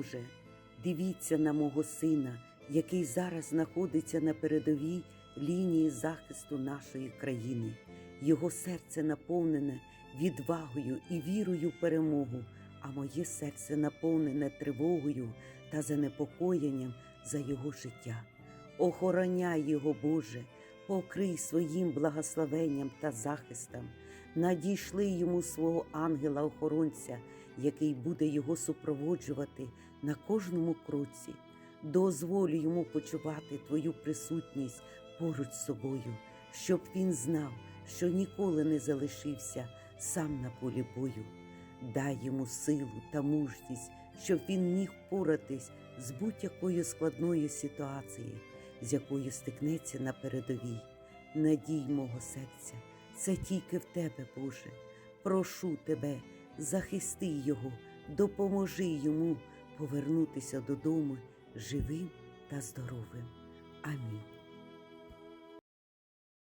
Боже, дивіться на мого сина, який зараз знаходиться на передовій лінії захисту нашої країни. Його серце наповнене відвагою і вірою в перемогу, а моє серце наповнене тривогою та занепокоєнням за його життя. Охороняй його, Боже, покрий своїм благословенням та захистом, надійшли йому свого ангела-охоронця, який буде його супроводжувати на кожному кроці. Дозволю йому почувати Твою присутність поруч з собою, щоб він знав, що ніколи не залишився сам на полі бою. Дай йому силу та мужність, щоб він міг впоратись з будь-якою складною ситуацією, з якою стикнеться на передовій. Надій мого серця, це тільки в тебе, Боже. Прошу тебе, захисти його, допоможи йому повернутися додому живим та здоровим. Амінь.